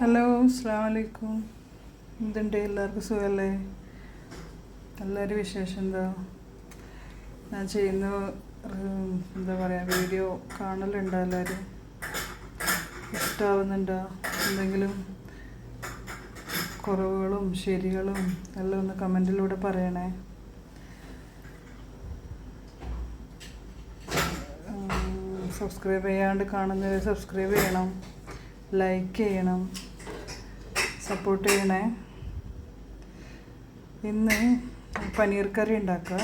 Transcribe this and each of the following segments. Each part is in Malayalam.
ഹലോ അസ്സാം വലൈക്കും എന്തുണ്ട്? എല്ലാവർക്കും സുഖമല്ലേ എല്ലാവരും വിശേഷം എന്താ? ഞാൻ ചെയ്യുന്ന എന്താ പറയുക വീഡിയോ കാണലുണ്ടോ എല്ലാവരും? ഇഷ്ടമാവുന്നുണ്ടോ എന്തെങ്കിലും കുറവുകളും ശരികളും എല്ലാം ഒന്ന് കമന്റിലൂടെ പറയണേ. സബ്സ്ക്രൈബ് ചെയ്യാണ്ട് കാണുന്നവർ സബ്സ്ക്രൈബ് ചെയ്യണം. ലൈക്ക് ചെയ്യണം. സപ്പോർട്ട് ചെയ്യണേ. ഇന്ന് പനീർ കറി ഉണ്ടാക്കുക.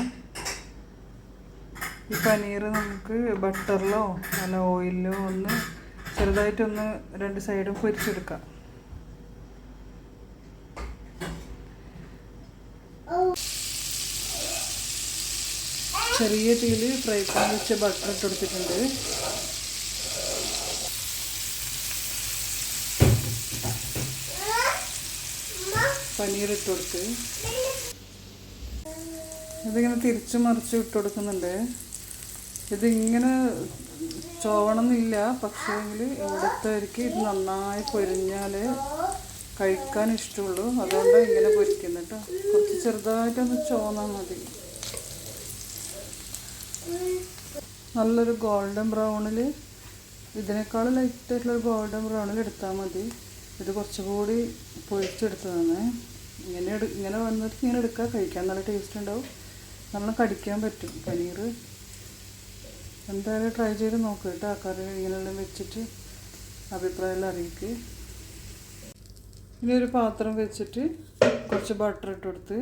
ഈ പനീർ നമുക്ക് ബട്ടറിലോ അല്ല ഓയിലിലോ ഒന്ന് ചെറുതായിട്ടൊന്ന് രണ്ട് സൈഡും പൊരിച്ചെടുക്കാം. ചെറിയ തീയിൽ ഫ്രൈ പാൻ വെച്ച് ബട്ടർ ഇട്ട് കൊടുത്തിട്ടുണ്ട്. പനീർ ഇട്ട് കൊടുത്ത് ഇതിങ്ങനെ തിരിച്ചു മറിച്ച് ഇട്ട് കൊടുക്കുന്നുണ്ട് ഇതിങ്ങനെ ചോവണമെന്നില്ല പക്ഷേങ്കിൽ ഇവിടുത്തേക്ക് ഇത് നന്നായി പൊരിഞ്ഞാൽ കഴിക്കാൻ ഇഷ്ടമുള്ളൂ. അതുകൊണ്ട് ഇങ്ങനെ പൊരിക്കുന്നു കേട്ടോ കുറച്ച് ചെറുതായിട്ടൊന്ന് ചോന്നാൽ മതി. നല്ലൊരു ഗോൾഡൻ ബ്രൗണിൽ ഇതിനേക്കാൾ ലൈറ്റായിട്ടുള്ളൊരു ഗോൾഡൻ ബ്രൗണിൽ എടുത്താൽ മതി. ഇത് കുറച്ചുകൂടി പൊഴിച്ചെടുത്തതാണ് ഇങ്ങനെ എടു ഇങ്ങനെ വന്നിട്ട് ഇങ്ങനെ എടുക്കുക കഴിക്കാൻ നല്ല ടേസ്റ്റ് ഉണ്ടാവും. നല്ല കടിക്കാൻ പറ്റും പനീർ എന്തായാലും ട്രൈ ചെയ്ത് നോക്കുക കേട്ടോ. കറി ഇങ്ങനെയെല്ലാം വെച്ചിട്ട് അഭിപ്രായം അറിയിക്ക്. ഇനി ഒരു പാത്രം വെച്ചിട്ട് കുറച്ച് ബട്ടർ ഇട്ട്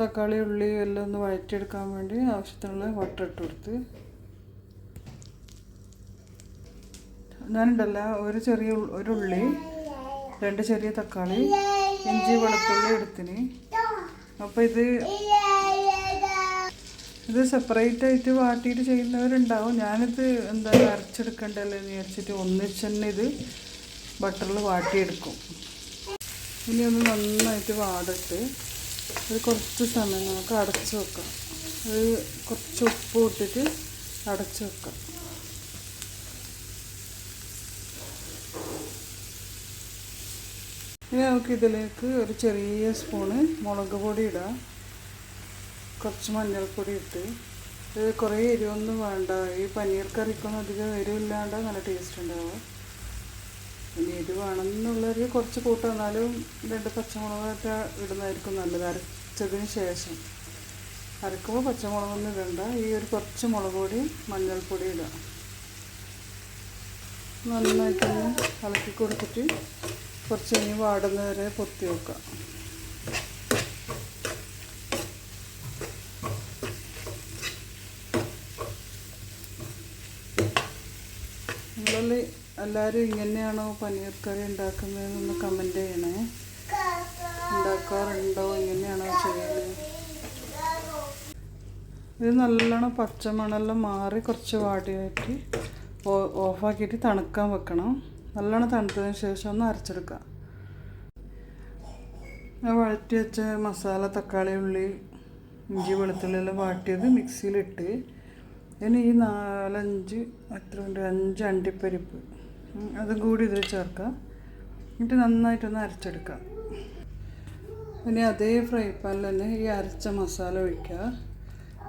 തക്കാളി ഉള്ളി എല്ലാം ഒന്ന് വഴറ്റിയെടുക്കാൻ വേണ്ടി ആവശ്യത്തിനുള്ള ബട്ടർ ഇട്ട് ഞാനുണ്ടല്ല ഒരു ചെറിയ ഒരു ഉള്ളി രണ്ട് ചെറിയ തക്കാളി ഇഞ്ചി വെളുത്തുള്ളി എടുത്തിന്. അപ്പോൾ ഇത് ഇത് സെപ്പറേറ്റ് ആയിട്ട് വാട്ടിയിട്ട് ചെയ്യുന്നവരുണ്ടാവും. ഞാനിത് എന്താ അരച്ചെടുക്കണ്ടല്ലോ എന്ന് വിചാരിച്ചിട്ട് ഒന്നിച്ച് തന്നെ ഇത് ബട്ടറിൽ വാട്ടിയെടുക്കും. ഇനി ഒന്ന് നന്നായിട്ട് വാടട്ട്. ഇത് കുറച്ച് സമയം നമുക്ക് അടച്ചു വെക്കാം. അത് കുറച്ച് ഉപ്പ് ഇട്ടിട്ട് അടച്ചു വെക്കാം. ഇനി നമുക്ക് ഇതിലേക്ക് ഒരു ചെറിയ സ്പൂണ് മുളക് പൊടി ഇടാം. കുറച്ച് മഞ്ഞൾപ്പൊടി ഇട്ട്. ഇത് കുറേ എരിവൊന്നും വേണ്ട. ഈ പനീർ കറിക്കൊന്നും അധികം എരിവില്ലാണ്ട് നല്ല ടേസ്റ്റ് ഉണ്ടാവുക ഇനി എരിവ് വേണമെന്നുള്ളവർ കുറച്ച് കൂട്ടം എന്നാലും രണ്ട് പച്ചമുളകൊക്കെ ഇടുന്നതായിരിക്കും നല്ലത്. അരച്ചതിന് ശേഷം. അരക്കുമ്പോൾ പച്ചമുളകൊന്നും ഇടണ്ട. ഈ ഒരു കുറച്ച് മുളക് പൊടി മഞ്ഞൾപ്പൊടി ഇടാം. നന്നായിട്ടൊന്ന് ഇളക്കി കൊടുത്തിട്ട് കുറച്ച് ഇനി വാടുന്നവരെ പൊത്തി വെക്കാം നിങ്ങളിൽ എല്ലാവരും ഇങ്ങനെയാണോ പനീർ കറി ഉണ്ടാക്കുന്നതെന്നൊന്ന് കമന്റ് ചെയ്യണേ. ഉണ്ടാക്കാറുണ്ടോ? ഇങ്ങനെയാണോ ചെയ്യുന്നത് ഇത് നല്ലോണം പച്ചമണെല്ലാം മാറി കുറച്ച് വാടിയാക്കി ഓഫാക്കിയിട്ട് തണുക്കാൻ വെക്കണം. നല്ലോണം തണുത്തതിന് ശേഷം ഒന്ന് അരച്ചെടുക്കാം. ഞാൻ വഴറ്റി വെച്ച മസാല തക്കാളി ഉള്ളി ഇഞ്ചി വെളുത്തുള്ളി എല്ലാം വാട്ടിയത് മിക്സിയിലിട്ട്. ഇനി ഈ നാലഞ്ച് എത്ര ഉണ്ട്? അഞ്ച് അണ്ടിപ്പരിപ്പ്. അതും കൂടി ഇതിൽ ചേർക്കാം. എന്നിട്ട് നന്നായിട്ടൊന്ന് അരച്ചെടുക്കാം. ഇനി അതേ ഫ്രൈ പാനിൽ തന്നെ ഈ അരച്ച മസാല ഒഴിക്കുക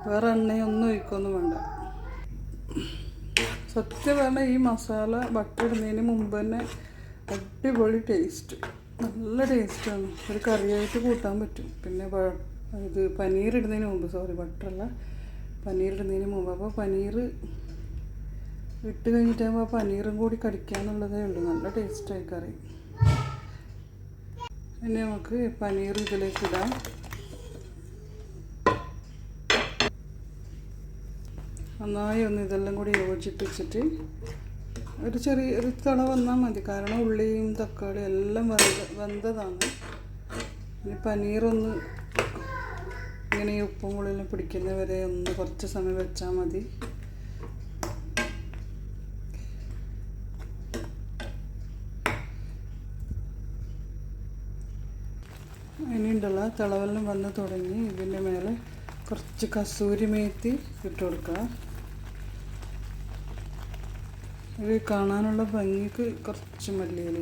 വേറെ എണ്ണയൊന്നും ഒഴിക്കൊന്നും വേണ്ട. സത്യം പറഞ്ഞാൽ ഈ മസാല ബട്ടർ ഇടുന്നതിന് മുമ്പ് തന്നെ അടിപൊളി ടേസ്റ്റ് നല്ല ടേസ്റ്റാണ് ഒരു കറിയായിട്ട് കൂട്ടാൻ പറ്റും. പിന്നെ ഇത് പനീർ ഇടുന്നതിന് മുമ്പ് സോറി ബട്ടറല്ല പനീർ ഇടുന്നതിന് മുമ്പ്. അപ്പോൾ പനീർ ഇട്ട് കഴിഞ്ഞിട്ടാകുമ്പോൾ ആ പനീറും കൂടി കടിക്കാന്നുള്ളതേ ഉള്ളൂ. നല്ല ടേസ്റ്റായി കറി. ഇനി നമുക്ക് പനീർ ഇതിലേക്ക് ഇടാം. നന്നായി ഒന്ന് ഇതെല്ലാം കൂടി യോജിപ്പിച്ചിട്ട് ഒരു ചെറിയ ഒരു തിള വന്നാൽ മതി. കാരണം ഉള്ളിയും തക്കാളിയും എല്ലാം വെന്ത വെന്തതാണ്. ഇനി പനീറൊന്ന് ഇങ്ങനെ ഈ ഉപ്പും പുളിയെല്ലാം പിടിക്കുന്നവരെ ഒന്ന് കുറച്ച് സമയം വെച്ചാൽ മതി. ഇനിയുണ്ടല്ല തിളവെല്ലാം വന്ന് തുടങ്ങി. ഇതിന്റെ മേലെ കുറച്ച് കസൂരി മേത്തി ഇട്ട് കൊടുക്കുക. ഇത് കാണാനുള്ള ഭംഗിക്ക് കുറച്ച് മല്ലിയില.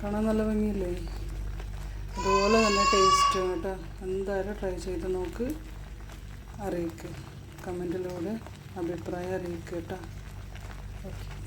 കാണാൻ നല്ല ഭംഗിയില്ലേ? അതുപോലെ തന്നെ ടേസ്റ്റ് കേട്ടോ. എന്തായാലും ട്രൈ ചെയ്ത് നോക്ക്. അറിയിക്കുക കമന്റിലൂടെ അഭിപ്രായം അറിയിക്കുക കേട്ടോ. ഓക്കെ